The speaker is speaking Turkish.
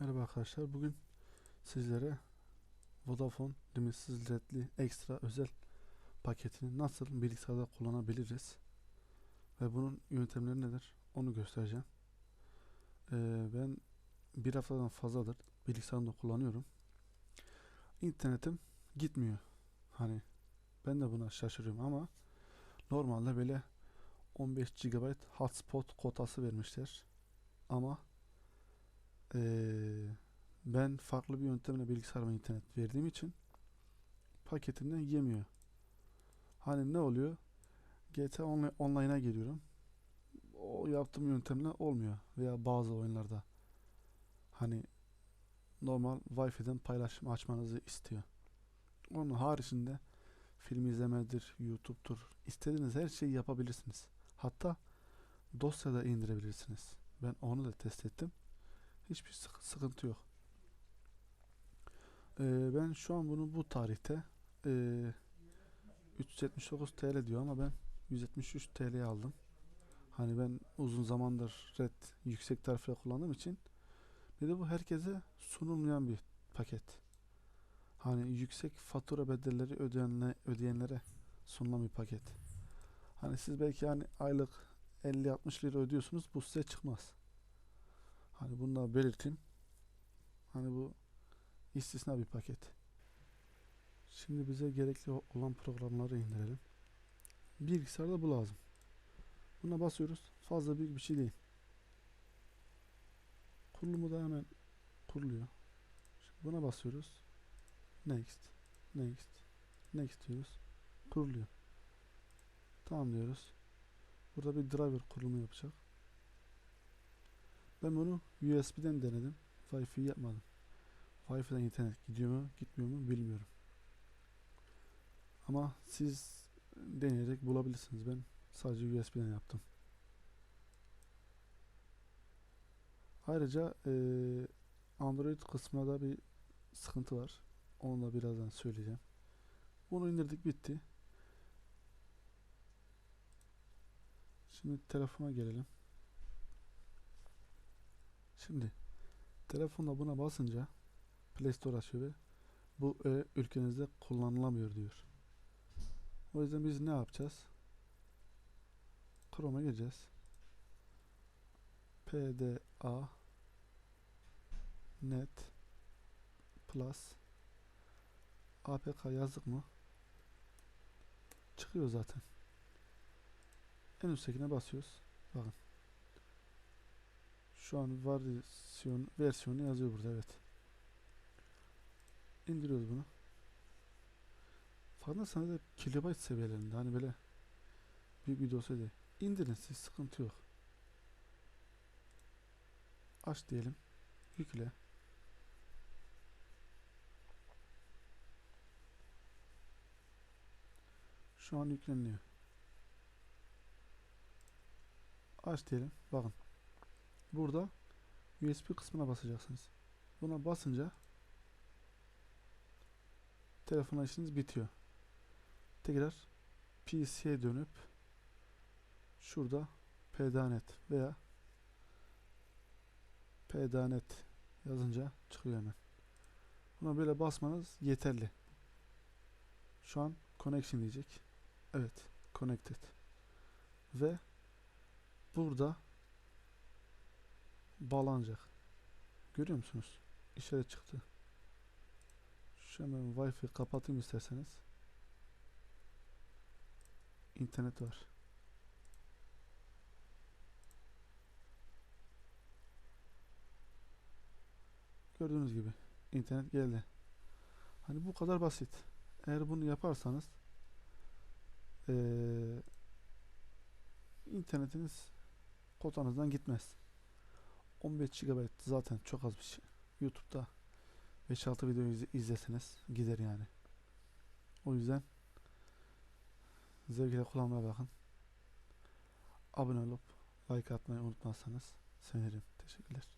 Merhaba arkadaşlar. Bugün sizlere Vodafone limitsiz ücretli ekstra özel paketini nasıl bilgisayarda kullanabiliriz ve bunun yöntemleri nedir onu göstereceğim. Ee, ben bir haftadan fazladır bilgisayarımda kullanıyorum. İnternetim gitmiyor. Hani ben de buna şaşırıyorum ama normalde böyle 15 GB hotspot kotası vermişler. Ama ee, ben farklı bir yöntemle bilgisayarıma internet verdiğim için paketimden yemiyor. Hani ne oluyor? GTA Onli- Online'a giriyorum. O yaptığım yöntemle olmuyor. Veya bazı oyunlarda hani normal Wi-Fi'den paylaşım açmanızı istiyor. Onun haricinde film izlemedir, YouTube'dur. istediğiniz her şeyi yapabilirsiniz. Hatta dosyada indirebilirsiniz. Ben onu da test ettim. Hiçbir sık- sıkıntı yok. Ee, ben şu an bunu bu tarihte ee, 379 TL diyor ama ben 173 TL'ye aldım. Hani ben uzun zamandır red yüksek tarifle kullandığım için bir de bu herkese sunulmayan bir paket. Hani yüksek fatura bedelleri ödeyenle, ödeyenlere sunulan bir paket. Hani siz belki hani aylık 50-60 lira ödüyorsunuz bu size çıkmaz. Hani bunu da belirteyim. Hani bu istisna bir paket. Şimdi bize gerekli olan programları indirelim. Bilgisayarda bu lazım. Buna basıyoruz. Fazla büyük bir şey değil. Kurulumu da hemen kuruluyor. Şimdi buna basıyoruz. Next. Next. Next diyoruz. Kuruluyor. Tamam diyoruz. Burada bir driver kurulumu yapacak. Ben bunu USB'den denedim. Wi-Fi yapmadım. Wi-Fi'den internet gidiyor mu, gitmiyor mu bilmiyorum. Ama siz deneyerek bulabilirsiniz. Ben sadece USB'den yaptım. Ayrıca eee, Android kısmında da bir sıkıntı var. Onu da birazdan söyleyeceğim. Bunu indirdik bitti. Şimdi telefona gelelim. Şimdi telefonla buna basınca Play Store açıyor ve bu e, ülkenizde kullanılamıyor diyor. O yüzden biz ne yapacağız? Chrome'a gireceğiz. PDA net plus APK yazdık mı? Çıkıyor zaten. En üsttekine basıyoruz. Bakın. Şu an versiyon versiyonu yazıyor burada evet. İndiriyoruz bunu. Farkındaysanız hep kilobayt seviyelerinde hani böyle büyük bir dosya değil. İndirin siz sıkıntı yok. Aç diyelim. Yükle. Şu an yükleniyor. Aç diyelim. Bakın. Burada USB kısmına basacaksınız. Buna basınca telefon işiniz bitiyor. Tekrar PC'ye dönüp şurada PDANet veya PDANet yazınca çıkıyor hemen. Buna böyle basmanız yeterli. Şu an connection diyecek. Evet, connected. Ve burada bağlanacak. Görüyor musunuz? İşaret çıktı. Şu hemen Wi-Fi kapatayım isterseniz. İnternet var. Gördüğünüz gibi internet geldi. Hani bu kadar basit. Eğer bunu yaparsanız eee internetiniz kotanızdan gitmez. 15 GB zaten çok az bir şey. YouTube'da 5-6 video izle- izleseniz gider yani. O yüzden zevkle kullanmaya bakın. Abone olup like atmayı unutmazsanız sevinirim. Teşekkürler.